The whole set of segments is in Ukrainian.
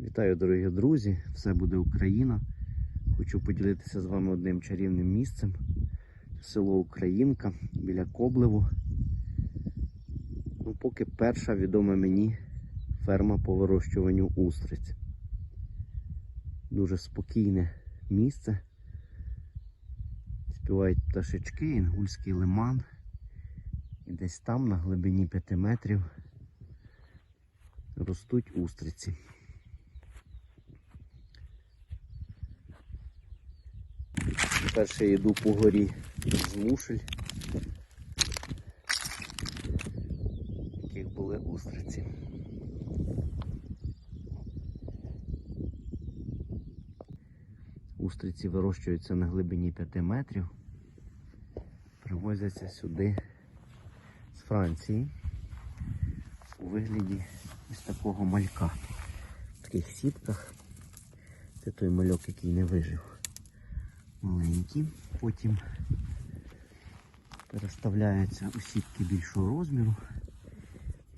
Вітаю, дорогі друзі! Все буде Україна. Хочу поділитися з вами одним чарівним місцем. Село Українка біля Коблеву. Ну, поки перша відома мені ферма по вирощуванню устриць. Дуже спокійне місце. Співають пташечки, інгульський лиман. І десь там, на глибині 5 метрів, ростуть устриці. Перше йду по горі з мушель, яких були устриці. Устриці вирощуються на глибині 5 метрів, привозяться сюди з Франції у вигляді ось такого малька. В таких сітках. Це той мальок, який не вижив маленькі, потім переставляються у сітки більшого розміру.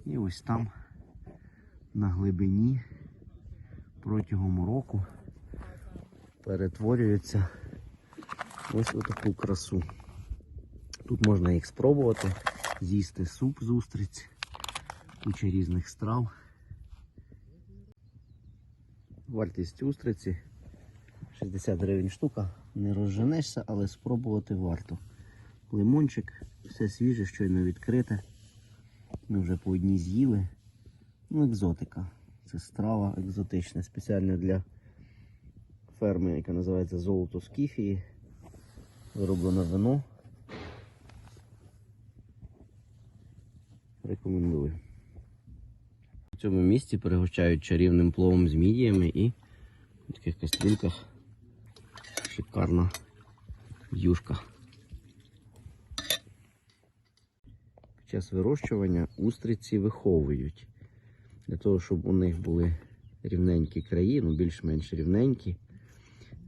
І ось там на глибині протягом року перетворюються ось у таку красу. Тут можна їх спробувати, з'їсти суп з устриць, куча різних страв. Вартість устриці 60 гривень штука. Не розженешся, але спробувати варто. Лимончик, все свіже, щойно відкрите. Ми вже по одній з'їли. Ну, екзотика. Це страва екзотична, спеціально для ферми, яка називається Золото Скіфії. Вироблено вино. Рекомендую. В цьому місці пригощають чарівним пловом з мідіями і в таких кастрюльках шикарна юшка. Під час вирощування устриці виховують. Для того, щоб у них були рівненькі краї, ну більш-менш рівненькі,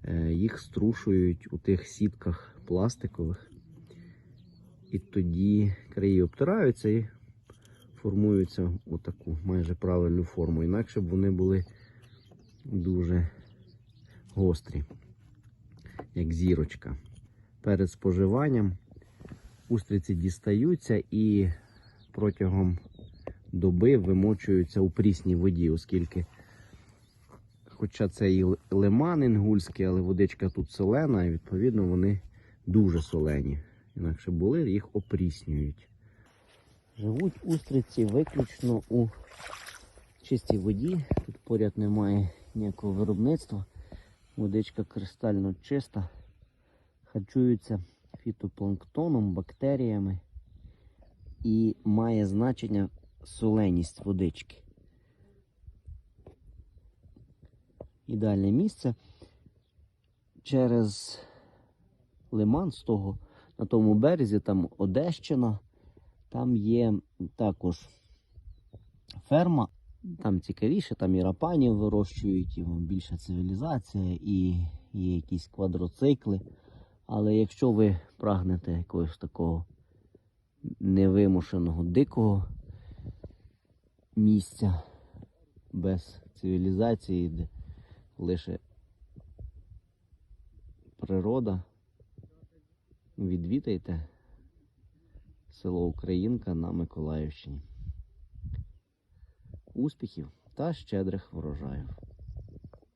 е, їх струшують у тих сітках пластикових. І тоді краї обтираються і формуються у таку майже правильну форму. Інакше б вони були дуже гострі як зірочка. Перед споживанням устриці дістаються і протягом доби вимочуються у прісній воді, оскільки, хоча це і лиман інгульський, але водичка тут солена, і відповідно вони дуже солені. Інакше були, їх опріснюють. Живуть устриці виключно у чистій воді. Тут поряд немає ніякого виробництва. Водичка кристально чиста, харчуються фітопланктоном, бактеріями і має значення соленість водички. Ідеальне місце через лиман з того, на тому березі, там Одещина, там є також ферма. Там цікавіше, там і рапанів вирощують, і більша цивілізація, і є якісь квадроцикли. Але якщо ви прагнете якогось такого невимушеного, дикого місця без цивілізації, де лише природа, відвідайте село Українка на Миколаївщині успіхів та щедрих врожаїв.